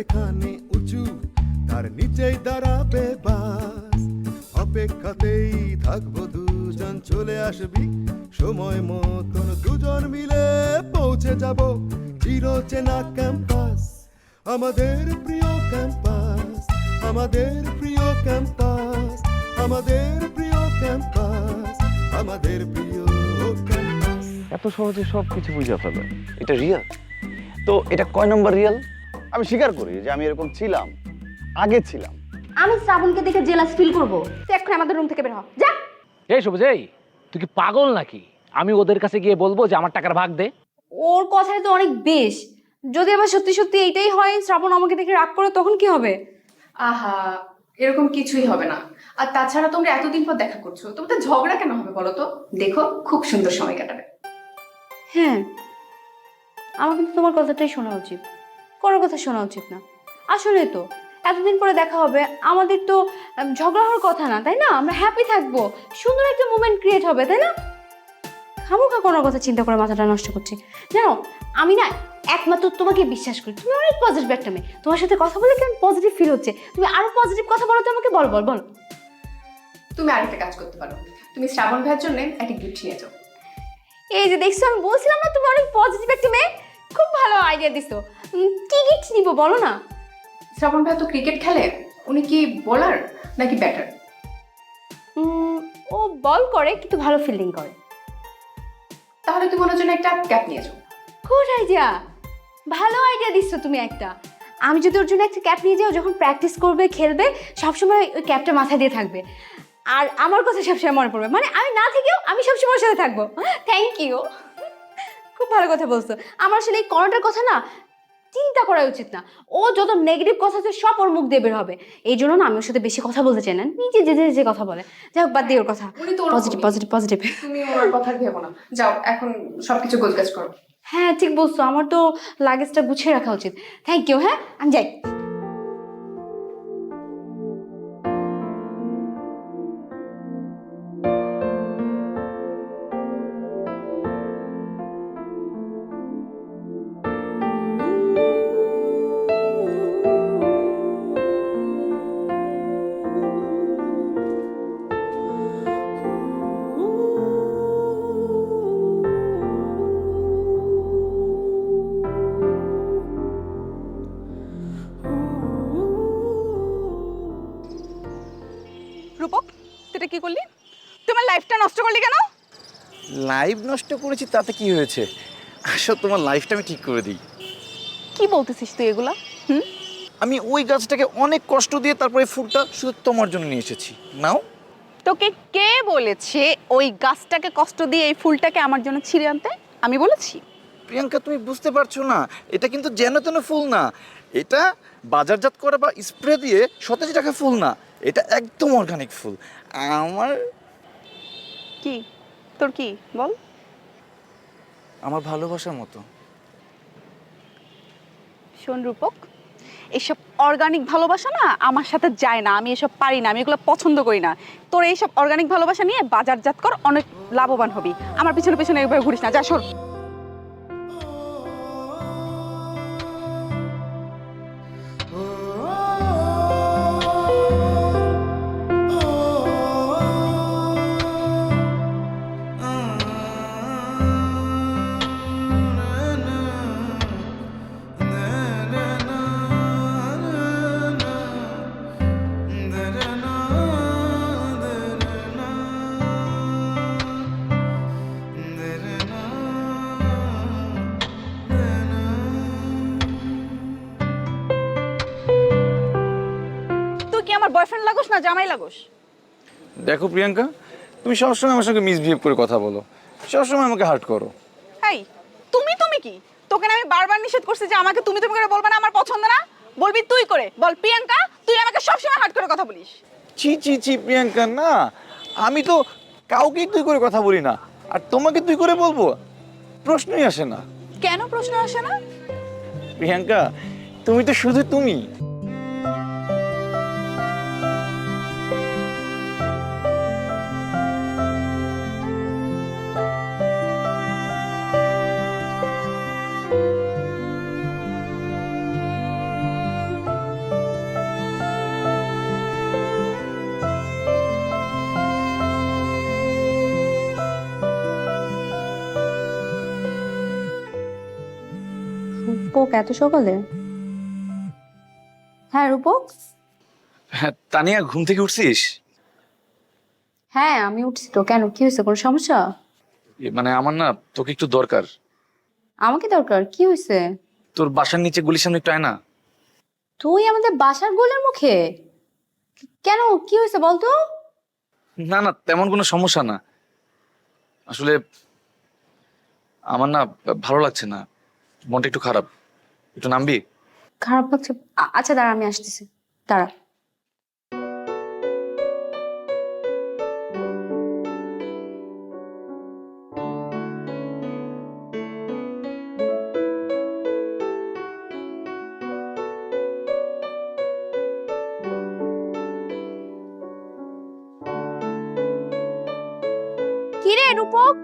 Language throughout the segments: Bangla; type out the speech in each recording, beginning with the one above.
এখানে উঁচু, তার নিচেই দাঁড়াবে বাস। অপেক্ষাতেই থাকব দুজন, চলে আসবি। সময় মতন দুজন মিলে পৌঁছে যাব চির চেনা ক্যাম্পাস। আমাদের প্রিয় ক্যাম্পাস, আমাদের প্রিয় ক্যাম্পাস, আমাদের প্রিয় ক্যাম্পাস, আমাদের প্রিয় ক্যাম্পাস। এত সহজে সব কিছু বুঝে ফেলে এটা রিয়াল? তো এটা কয় নম্বর রিয়াল? আমি স্বীকার করি যে আমি এরকম ছিলাম আগে ছিলাম। আমি শ্রাবণকে দেখে জেলাস ফিল করব। তুই এখন আমাদের রুম থেকে বের হ। যা! এই সবুজ এই! তুই কি পাগল নাকি? আমি ওদের কাছে গিয়ে বলব যে আমার টাকার ভাগ দে। ওর কথাই তো অনেক বেশ। যদি আবার সত্যি সত্যি এইটাই হয় শ্রাবণ আমাকে দেখে রাগ করে তখন কি হবে? আহা এরকম কিছুই হবে না। আর তাছাড়া তোমরা এতদিন পর দেখা করছ তোমাদের ঝগড়া কেন হবে বলো তো? দেখো খুব সুন্দর সময় কাটাবে। হ্যাঁ আমার কিন্তু তোমার কথাটাই শোনা উচিত। কোনো কথা শোনা উচিত না। আসলে তো এতদিন পরে দেখা হবে আমাদের তো ঝগড়া হওয়ার কথা না তাই না? আমরা হ্যাপি থাকব। সুন্দর একটা মুভমেন্ট ক্রিয়েট হবে তাই না? খামোখা কোনো কথা চিন্তা করে মাথাটা নষ্ট করছি। জানো আমি না একমাত্র তোমাকে বিশ্বাস করি। তুমি অনেক পজিটিভ একটা মেয়ে। তোমার সাথে কথা বলে কেমন পজিটিভ ফিল হচ্ছে? তুমি আরও পজিটিভ কথা বলো তো আমাকে বল বল বল। তুমি আরেকটা কাজ করতে পারো। তুমি শ্রাবণ ভাইয়ের জন্য একটা গিফট নিয়ে যাও। এই যে দেখছ আমি বলছিলাম না তুমি অনেক পজিটিভ একটা মেয়ে। খুব ভালো আইডিয়া দিছো। গিফট নিবো বলো না। শ্রাবণ ভাই তো ক্রিকেট খেলে। উনি কি বোলার নাকি ব্যাটার ও বল করে কিন্তু ভালো ফিল্ডিং করে। তাহলে তুমি ওনার জন্য একটা ক্যাপ নিয়ে যাও গুড আইডিয়া ভালো আইডিয়া দিচ্ছ তুমি একটা। আমি যদি ওর জন্য একটা ক্যাপ নিয়ে যাই ও যখন প্র্যাকটিস করবে খেলবে সবসময় ওই ক্যাপটা মাথায় দিয়ে থাকবে। আর আমার কথা সবসময় মনে পড়বে। মানে আমি না থেকেও আমি সবসময় ওর সাথে থাকব। থ্যাংক ইউ খুব ভালো কথা বলছো। আমার আসলে এই করোনাটার কথা না চিন্তা করা উচিত না। ও যত নেগেটিভ কথা আছে সব ওর মুখ দিয়ে বের হবে। এই জন্য না আমি ওর সাথে বেশি কথা বলতে চাই না। নিজে যে যে- কথা বলে। যাই হোক বাদ দিয়ে ওর কথা। পজিটিভ পজিটিভ পজিটিভ তুমি ওর কথা ভেবো না। যাও এখন সবকিছু গোছগাছ করো। হ্যাঁ ঠিক বলছো। আমার তো লাগেজটা গুছিয়ে রাখা উচিত। থ্যাংক ইউ হ্যাঁ? আমি যাই। নষ্ট করলি কেন? লাইফ নষ্ট করেছি তাতে কি হয়েছে? আসলে তোমার লাইফটা আমি ঠিক করে দিই। কি বলতেছিস তুই এগুলা? হুম? আমি ওই গাছটাকে অনেক কষ্ট দিয়ে তারপরে ফুলটা শুধু তোমার জন্য নিয়ে এসেছি। নাও। তোকে কে বলেছে ওই গাছটাকে কষ্ট দিয়ে এই ফুলটাকে আমার জন্য ছিঁড়ে আনতে? আমি বলেছি। প্রিয়াঙ্কা তুমি বুঝতে পারছ না এটা কিন্তু যেন তেন ফুল না। এটা বাজারজাত করা বা স্প্রে দিয়ে সতেজ রাখা ফুল না এটা একদম অর্গানিক ফুল। আমার কি? তোর কি? বল। আমার ভালোবাসার মতো। শোন রূপক এসব অর্গানিক ভালোবাসা না আমার সাথে যায় না আমি এসব পারি না আমি এগুলো পছন্দ করি না। তোর এইসব অর্গানিক ভালোবাসা নিয়ে বাজারজাত কর অনেক লাভবান হবি। আমার পিছনে পিছনে একবার ঘুরিস না যা সর। না জামাই লাগোস। দেখো প্রিয়াঙ্কা তুমি সবসময় আমার সঙ্গে মিসবিহেভ করে কথা বলো। সবসময় আমাকে হার্ট করো। এই তুমি তুমি কি? তোকে না আমি বারবার নিষেধ করছি যে আমাকে তুমি তুমি করে বলবে না আমার পছন্দ না? বলবি তুই করে। বল প্রিয়াঙ্কা তুই আমাকে সবসময় হার্ট করে কথা বলিস। ছি ছি ছি প্রিয়াঙ্কা না। আমি তো কাউকে তুই করে কথা বলি না। আর তোমাকে তুই করে বলব? প্রশ্নই আসে না। কেন প্রশ্ন আসে না? প্রিয়াঙ্কা তুমি তো শুধু তুমি। রূপক এত সকালে? হ্যাঁ রূপক? হ্যাঁ তানিয়া ঘুম থেকে উঠছিস? হ্যাঁ আমি উঠছি তো। কেন? কি হয়েছে? কোনো সমস্যা? মানে আমার না তোকে একটু দরকার। আমাকে দরকার? কি হয়েছে? তোর বাসার নিচে গুলির সামনে একটু আয় না। তুই আমাদের বাসার গোলের মুখে? কেন? কি হয়েছে বলতো না না তেমন কোনো সমস্যা না। আসলে আমার না ভালো লাগছে না। মনটা একটু খারাপ। একটু নামবি? খারাপ লাগছে। আ- আচ্ছা দাঁড়া আমি আসতেছি। দাঁড়া। কি রে রূপক?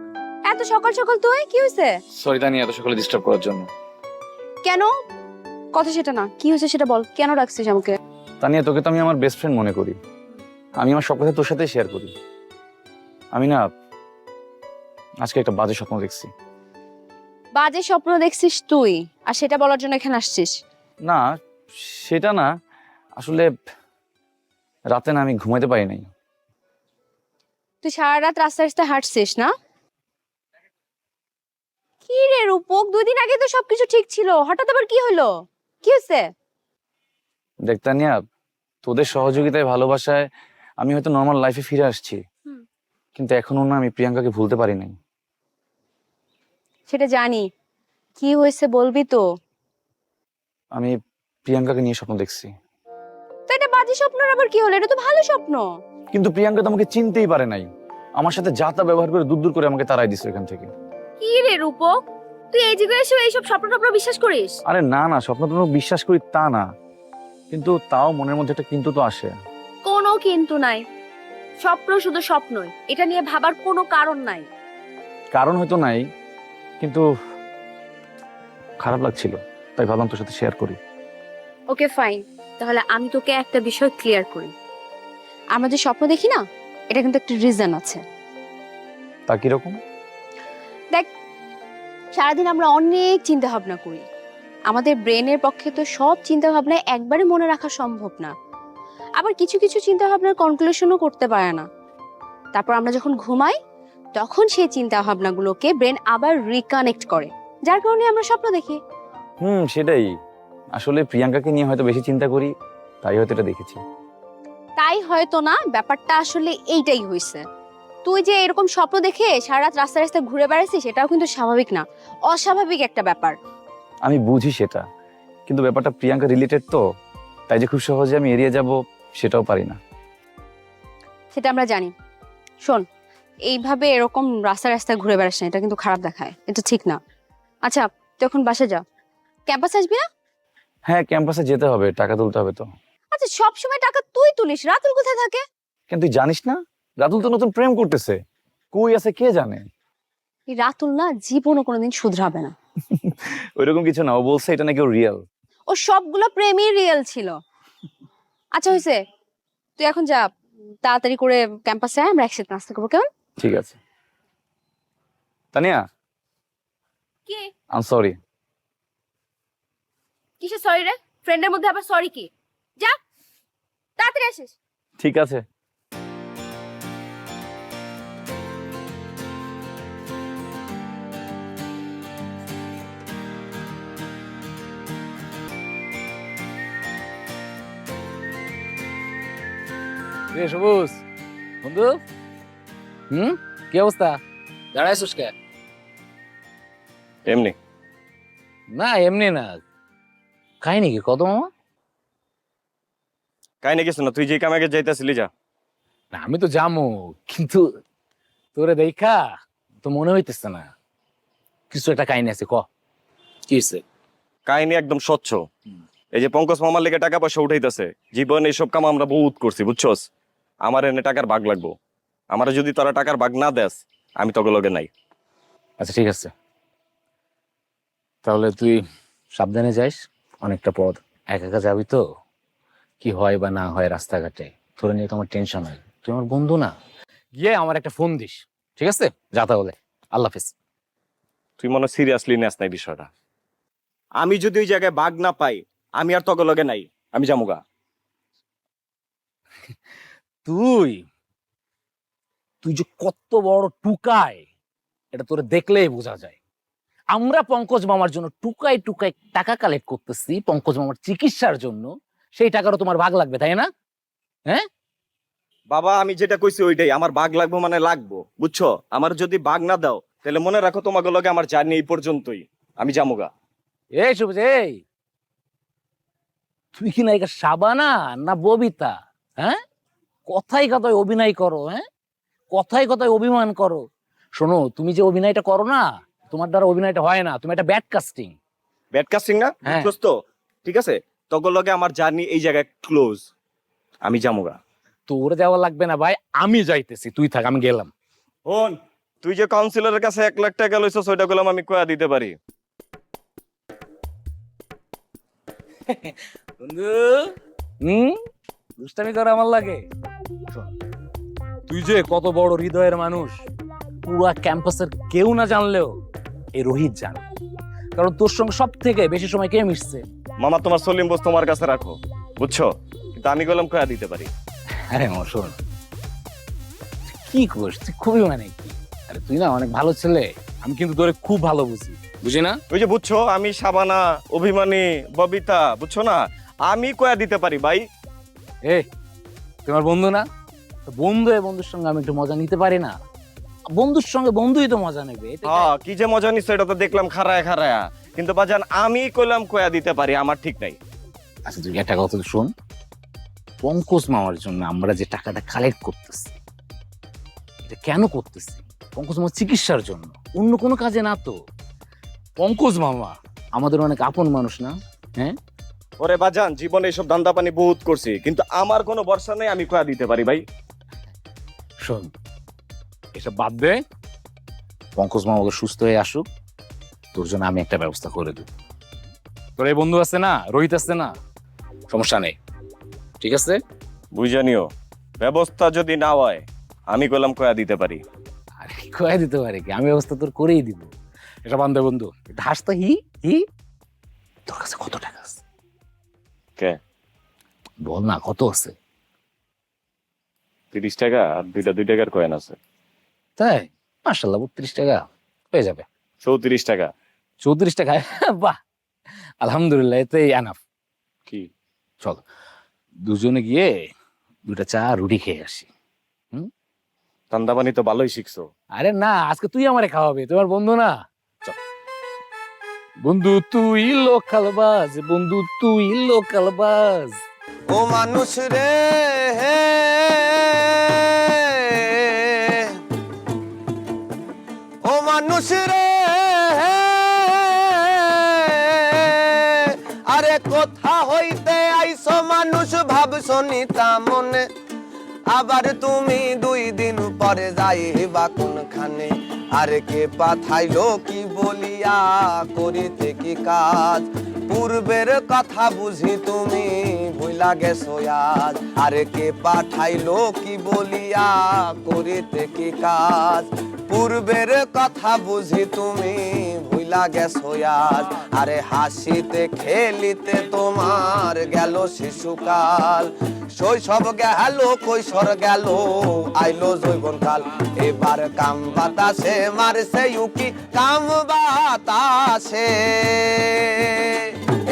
এত সকাল সকাল তুই? কি হয়েছে সরি তানিয়া এত সকালে ডিস্টার্ব করার জন্য। কেন? কথা সেটা না। কি হয়েছে সেটা বল। কেন রাখছিস আমাকে? তানিয়া তোকে তো আমি আমার বেস্ট ফ্রেন্ড মনে করি। আমি আমার সব কথা তোর সাথে শেয়ার করি। আমি না আজকে একটা বাজে স্বপ্ন দেখছি। বাজে স্বপ্ন দেখছিস তুই? আর সেটা বলার জন্য এখানে আসছিস? না সেটা না। আসলে রাতে না আমি ঘুমাতে পারি নাই। তুই সারা রাত রাস্তা রাস্তায় হাঁটছিস না? কি রে রূপক? দুই দিন আগে তো সবকিছু ঠিক ছিল। হঠাৎ আবার কি হলো? কি হয়েছে দেখ তানিয়া তোদের সহযোগিতায় ভালোবাসায় আমি হয়তো নর্মাল লাইফে ফিরে আসছি। কিন্তু এখনও না আমি প্রিয়াঙ্কাকে ভুলতে পারি নাই। সেটা জানি। কি হয়েছে বলবি তো? আমি প্রিয়াঙ্কাকে নিয়ে স্বপ্ন দেখছি। তো এটা বাজে স্বপ্নের আবার কি হলো? এটা তো ভালো স্বপ্ন। কিন্তু প্রিয়াঙ্কা তো আমাকে চিনতেই পারে নাই। আমার সাথে যা তা ব্যবহার করে দূর দূর করে আমাকে তাড়াই দিছে এখান থেকে। কি রে রূপক? তুই এই যুগে এসে এইসব স্বপ্ন টপ্ন বিশ্বাস করিস? আরে না না স্বপ্ন তো বিশ্বাস করি তা না। কিন্তু তাও মনের মধ্যে একটা কিন্তু তো আসে। কোনো কিন্তু নাই। স্বপ্ন শুধু স্বপ্নই। এটা নিয়ে ভাবার কোনো কারণ নাই। কারণ হয়তো নাই কিন্তু খারাপ লাগছিল। তাই ভাবলাম তোর সাথে শেয়ার করি। ওকে ফাইন তাহলে আমি তোকে একটা বিষয় ক্লিয়ার করি। আমরা যে স্বপ্ন দেখি না এটা কিন্তু একটা রিজন আছে। তা কীরকম? সারাদিন আমরা অনেক চিন্তা ভাবনা করি। আমাদের ব্রেনের পক্ষে তো সব চিন্তা ভাবনা একবারে মনে রাখা সম্ভব না। আবার কিছু কিছু চিন্তা ভাবনার কনক্লুশনও করতে পারে না। তারপর আমরা যখন ঘুমাই তখন সেই চিন্তা ভাবনাগুলোকে ব্রেন আবার রিকানেক্ট করে। যার কারণে আমরা স্বপ্ন দেখি। হুম সেটাই। আসলে প্রিয়াঙ্কাকে নিয়ে হয়তো বেশি চিন্তা করি তাই হয়তো এটা দেখেছি। তাই হয়তো না ব্যাপারটা আসলে এইটাই হয়েছে তুই যে এরকম স্বপ্ন দেখে সারা রাত রাস্তায় রাস্তায় ঘুরে বেড়াচ্ছিস সেটাও কিন্তু স্বাভাবিক না। অস্বাভাবিক একটা ব্যাপার। আমি বুঝি সেটা কিন্তু ব্যাপারটা প্রিয়াঙ্কা রিলেটেড তো তাই যে খুব সহজে আমি এড়িয়ে যাব সেটাও পারি না। সেটা আমরা জানি। শোন এইভাবে এরকম রাস্তা রাস্তায় ঘুরে বেড়াস না এটা কিন্তু খারাপ দেখায়। এটা ঠিক না। আচ্ছা তুই এখন বাসা যা। ক্যাম্পাস আসবি না? হ্যাঁ ক্যাম্পাসে যেতে হবে টাকা তুলতে হবে তো। আচ্ছা সব সময় টাকা তুই তুলিস রাতুল কোথায় থাকে? কিন্তু তুই জানিস না? রাতুল তো নতুন প্রেম করতেছে। কই আছে কে জানে? এই রাতুল না জীবনও কোনোদিন শুধরাবে না। ওইরকম কিছু না ও বলছে এটা নাকি রিয়েল ও সবগুলো প্রেমই রিয়েল ছিল। আচ্ছা হয়েছে তুই এখন যা তাড়াতাড়ি করে ক্যাম্পাসে আয় আমরা একসাথে নাস্তা করব কেমন? ঠিক আছে। তানিয়া? কি? আম সরি কিসে সরি রে? ফ্রেন্ডের মধ্যে আবার সরি কি? যা তাড়াতাড়ি আসিস। ঠিক আছে। রে সবুজ। বন্ধু? হুম? কি অবস্থা? দাঁড়াইছিস কে? এমনি। না এমনি না। কাহিনী কি? কত মামা? কাহিনী কিছু না তুই যে কামাকে যাইতেছিলি যা। না আমি তো জামু কিন্তু তোরে দেখা তো মনে হইতেছে না। কিছু একটা কাহিনী আছে ক। কি কাহিনী একদম স্বচ্ছ। এই যে পঙ্কজ মামার লেগে টাকা পয়সা উঠাইতেছে জীবন এইসব কাম আমরা বহুত করছি বুঝছস? আমার এনে টাকার ভাগ লাগবো। আমার যদি তারা টাকার ভাগ না দেস আমি তোকে লগে নাই। আচ্ছা ঠিক আছে। তাহলে তুই সাবধানে যাইস অনেকটা পথ। একা একা যাবি তো? কি হয় বা না হয় রাস্তাঘাটে? তোর নিয়ে তোমার টেনশন হয়। তুই আমার বন্ধু না? গিয়ে আমার একটা ফোন দিস ঠিক আছে? যা তাহলে। আল্লাহ হাফিজ। তুই মনে সিরিয়াসলি নেস নাই বিষয়টা। আমি যদি ওই জায়গায় বাঘ না পাই আমি আর তক লগে নাই আমি যামুগা। তুই তুই যে কত বড় টুকায় এটা তোরে দেখলেই বোঝা যায়। আমরা পঙ্কজ মামার জন্য টুকাই টুকাই টাকা কালেক্ট করতেছি পঙ্কজ মামার চিকিৎসার জন্য। সেই টাকারও তোমার ভাগ লাগবে তাই না? হ্যাঁ? বাবা আমি যেটা কইছি ওইটাই আমার বাঘ লাগবো মানে লাগবো বুঝছ? আমার যদি বাঘ না দাও তাহলে মনে রাখো তোমাকে লগে আমার জার্নি এই পর্যন্তই আমি যামুগা। এই সবুজ এই! তুই কি না নায়িকা সাবানা না ববিতা হ্যাঁ? কথাই কথায় অভিনয় করো হ্যাঁ? কথাই কথায় অভিমান করো। শোনো তুমি যে অভিনয়টা করো না তোমার দ্বারা অভিনয়টা হয় না তুমি একটা ব্যাড কাস্টিং ব্যাড কাস্টিং না? হ্যাঁ। বুঝছস তো ঠিক আছে? তখন লগে আমার জার্নি এই জায়গায় ক্লোজ আমি যামুগা। তোর যাওয়া লাগবে না ভাই আমি যাইতেছি তুই থাক আমি গেলাম। হন তুই যে কাউন্সিলরের কাছে এক লাখ টাকা লইছস ওইটা গেলাম আমি কয়া দিতে পারি। বন্ধু হুম? দুষ্টামি করে আমার লাগে। শোন, তুই যে কত বড় হৃদয়ের মানুষ পুরো ক্যাম্পাসের কেউ না জানলেও এই রোহিত জানে। কারণ তোর সঙ্গে সব থেকে বেশি সময় কে মিশছে? মামা তোমার সলিম বোস তোমার কাছে রাখো। বুঝছ? কিন্তু আমি গেলাম কয়া দিতে পারি? আরে আমার শোন। কি করিস? তুই খুবই মানে কি? আরে তুই না অনেক ভালো ছেলে। আমি কিন্তু তোরে খুব ভালো বুঝি। বুঝি না? ওই যে বুঝছ আমি সাবানা অভিমানী ববিতা বুঝছ না? আমি কয়া দিতে পারি ভাই? এ তোমার বন্ধু না? বন্ধু এ বন্ধুর সঙ্গে আমি একটু মজা নিতে পারি না। বন্ধুর সঙ্গে বন্ধুই তো মজা নেবে হ্যাঁ কি যে মজা নিচ্ছে এটা তো দেখলাম খারায় খারায়া কিন্তু বাজান আমি কইলাম কয়া দিতে পারি আমার ঠিক নাই। আচ্ছা তুই একটা কথা শোন। পঙ্কজ মামার জন্য আমরা যে টাকাটা কালেক্ট করতেছি এটা কেন করতেছি? পঙ্কজ মামার চিকিৎসার জন্য অন্য কোনো কাজে না তো? পঙ্কজ মামা আমাদের অনেক আপন মানুষ না? ওরে বাজান জীবনে এইসব ধান্দা পানি বহুত করছি কিন্তু আমার কোনো ভরসা নেই আমি কয়া দিতে পারি ভাই। শোন এসব বাদ দে। পঙ্কজ মামাকে সুস্থ হয়ে আসুক তোর জন্য আমি একটা ব্যবস্থা করে দেব। তোর এই বন্ধু আছে না রোহিত আছে না? সমস্যা নেই ঠিক আছে? বুঝে নিও ব্যবস্থা যদি না হয় আমি কইলাম কয়া দিতে পারি। আরে কয়ে দিতে পারে কি? আমি ব্যবস্থা তোর করেই দিব। এটা বান্ধব বন্ধু এটা হাসতা হি হি। তোর কাছে কত টাকা? কে? বল না কত আছে? তিরিশ টাকা আর দুইটা দুই টাকার কয়েন আছে। তাই? মার্শাল্লাহ বত্রিশ টাকা। হয়ে যাবে। চৌত্রিশ টাকা। চৌত্রিশ টাকা? বাহ! আলহামদুলিল্লাহ এতেই আনাফ কি? চল দুজনে গিয়ে দুটা চা রুটি খেয়ে আসি। ধান্দা পানি তো ভালোই শিখছো। আরে না আজকে তুই আমারে খাওয়াবে তোমার বন্ধু না। চল। বন্ধু, তুই লোকাল বাজ, বন্ধু, তুই লোকাল বাজ। ও মানুষ রে ও মানুষ রে আরে কোথা হইতে আইস মানুষ ভাবছ নিতা মনে। আবার তুমি দুই দিন পরে যাইবা কোনখানে। আরে কে পাঠাইলো, কি বলিয়া করিতে কি কাজ? পূর্বের কথা বুঝি তুমি ভুলা গেছো আজ। আরে কে পাঠাইলো কি বলিয়া করিতে কি কাজ? পূর্বের কথা বুঝি তুমি ভুলা গেছো আজ। আরে হাসিতে খেলিতে তোমার গেল শিশুকাল। শৈশব গেল, কৈশোর গেল, আইলো জৈবন কাল এবার কাম বাতাসে মারছে ইউকি কাম বাতাসে।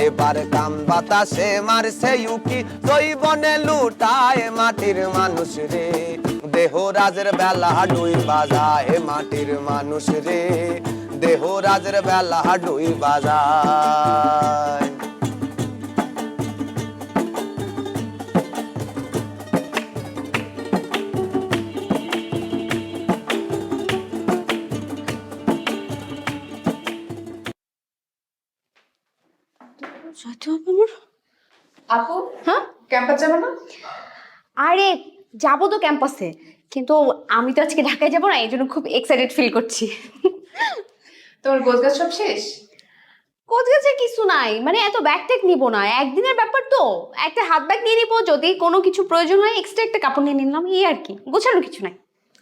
এবার কাম বাতাসে মারছে ইউকি জৈবনে লুটায় মাটির মানুষ রে। দেহ রাজের বেলা ডুই বাজায় মাটির মানুষ রে। দেহ রাজের বেলা ডুই বাজায়। আপু হ্যাঁ? ক্যাম্পাস যাবে না? আরে যাব তো ক্যাম্পাসে কিন্তু আমি তো আজকে ঢাকায় যাব না এই জন্য খুব এক্সাইটেড ফিল করছি। তোমার গোছগাছ সব শেষ? কোচ গেছে কিছু নাই মানে এত ব্যাগ ট্যাগ নিবো না। একদিনের ব্যাপার তো একটা হাত ব্যাগ নিয়ে নিবো যদি কোনো কিছু প্রয়োজন হয় এক্সট্রা একটা কাপড় নিয়ে নিলাম এই আর কি। গোছানো কিছু নাই।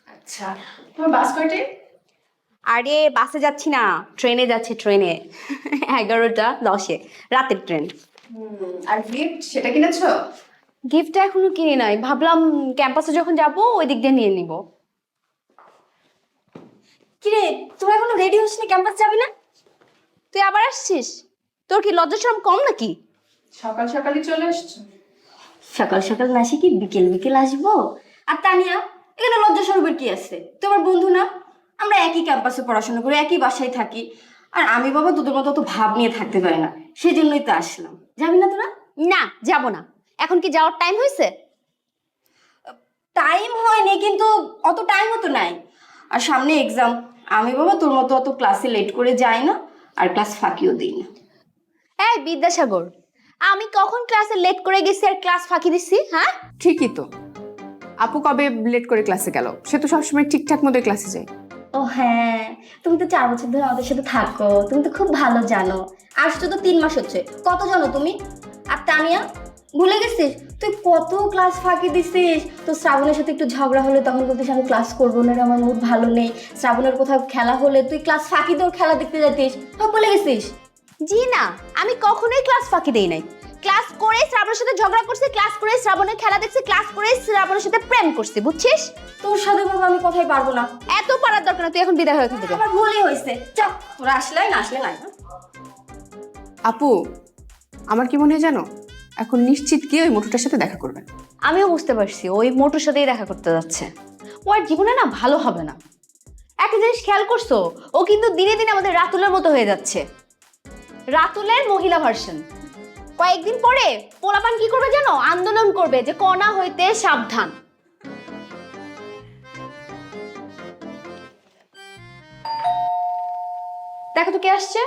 আচ্ছা তোমার বাস কয়টায় আরে বাসে যাচ্ছি না ট্রেনে যাচ্ছে ট্রেনে। এগারোটা দশে রাতের ট্রেন। আর গিফট সেটা কিনেছো? গিফটটা এখনও কিনে নাই। ভাবলাম ক্যাম্পাসে যখন যাব ওই দিক দিয়ে নিয়ে নিব। কিরে তোরা এখনও রেডি হসনি ক্যাম্পাস যাবি না? তুই আবার আসছিস? তোর কি লজ্জা শরম কম নাকি? সকাল সকালই চলে এসছো সকাল সকাল না কি বিকেল বিকেল আসব? আর তানিয়া এখানে লজ্জা স্বরূপের কি আছে? তোমার বন্ধু না? আমরা একই ক্যাম্পাসে পড়াশোনা করি একই বাসায় থাকি। আর আমি বাবা তোদের মতো অত ভাব নিয়ে থাকতে পারি না। সেই জন্যই তো আসলাম। যাবি না তোরা? না যাব না। এখন কি যাওয়ার টাইম হয়েছে? টাইম হয়নি কিন্তু অত টাইমও তো নাই। আর সামনে এক্সাম আমি বাবা তোর মতো অত ক্লাসে লেট করে যাই না আর ক্লাস ফাঁকিও দিই না। এই বিদ্যাসাগর আমি কখন ক্লাসে লেট করে গেছি আর ক্লাস ফাঁকি দিছি হ্যাঁ? ঠিকই তো। আপু কবে লেট করে ক্লাসে গেল? সে তো সবসময় ঠিকঠাক মতো ক্লাসে যায়। ও হ্যাঁ তুমি তো চার বছর ধরে আমাদের সাথে থাকো তুমি তো খুব ভালো জানো। আসছো তো তিন মাস হচ্ছে কত জানো তুমি? আর তানিয়া ভুলে গেছিস? তুই কত ক্লাস ফাঁকি দিছিস? তো শ্রাবণের সাথে একটু ঝগড়া হলে তখন বলতিস আমি ক্লাস করব না আমার মুড ভালো নেই। শ্রাবণের কোথাও খেলা হলে তুই ক্লাস ফাঁকি তোর খেলা দেখতে যাতিস। সব ভুলে গেছিস? জি না আমি কখনোই ক্লাস ফাঁকি দেই নাই। ক্লাস করে শ্রাবণের সাথে ঝগড়া করছি ক্লাস করে শ্রাবণের খেলা দেখছি ক্লাস করে শ্রাবণের সাথে প্রেম করছি বুঝছিস? তোর সাথে বাবা আমি কথাই পারব না। পারার দরকার না তুই এখন বিদায় হয়ে থেকে আমার ভুলই হয়েছে। চল তোরা আসলে না আসলে না আপু আমার কি মনে হয় জানো? এখন নিশ্চিত গিয়ে ওই মোটরটার সাথে দেখা করবেন। আমিও বুঝতে পারছি ওই মোটর সাথেই দেখা করতে যাচ্ছে। ও আর জীবনে না ভালো হবে না। একটা জিনিস খেয়াল করছ ও কিন্তু দিনে দিনে আমাদের রাতুলের মতো হয়ে যাচ্ছে। রাতুলের মহিলা ভার্সন কয়েকদিন পরে পোলাপান কি করবে জানো? আন্দোলন করবে যে কণা হইতে সাবধান। দেখো তো কে আসছে।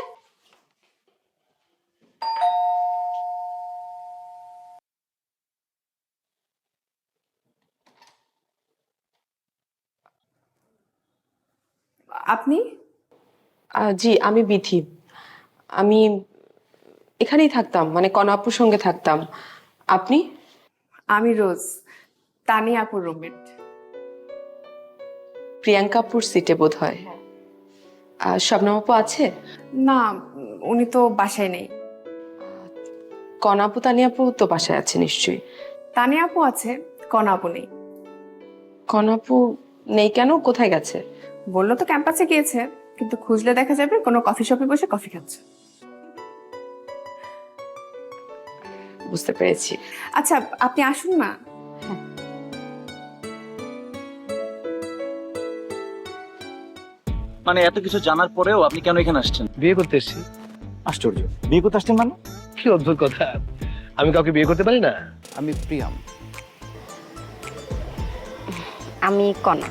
আপনি? জি আমি বিথি আমি এখানেই থাকতাম মানে কনাপুর সঙ্গে থাকতাম। আপনি? আমি রোজ তানি আপুর রুমমেট প্রিয়াঙ্কাপুর সিটে বোধ হয়। শবনম আপু আছে? না উনি তো বাসায় নেই। কনাপু তানি আপু তো বাসায় আছে নিশ্চয়ই। তানি আপু আছে কন আপু নেই। কনাপু নেই কেন? কোথায় গেছে? বলল তো ক্যাম্পাসে গিয়েছে কিন্তু খুঁজলে দেখা যাবে কোনো কফি শপে বসে কফি খাচ্ছে। বুঝতে পেরেছি। আচ্ছা আপনি আসুন না। মানে এত কিছু জানার পরেও আপনি কেন এখানে আসছেন? বিয়ে করতে এসেছি। আশ্চর্য। বিয়ে করতে আসছেন মানে? কি অদ্ভুত কথা। আমি কাউকে বিয়ে করতে পারি না? আমি প্রিয়াম। আমি কণা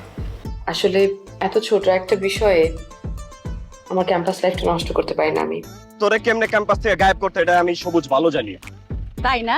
আসলে এত ছোট একটা বিষয়ে আমার ক্যাম্পাস লাইফটা নষ্ট করতে পারি না আমি। তোরে কেমনে ক্যাম্পাস থেকে গায়েব করতে এটা আমি সবুজ ভালো জানি। তাই না?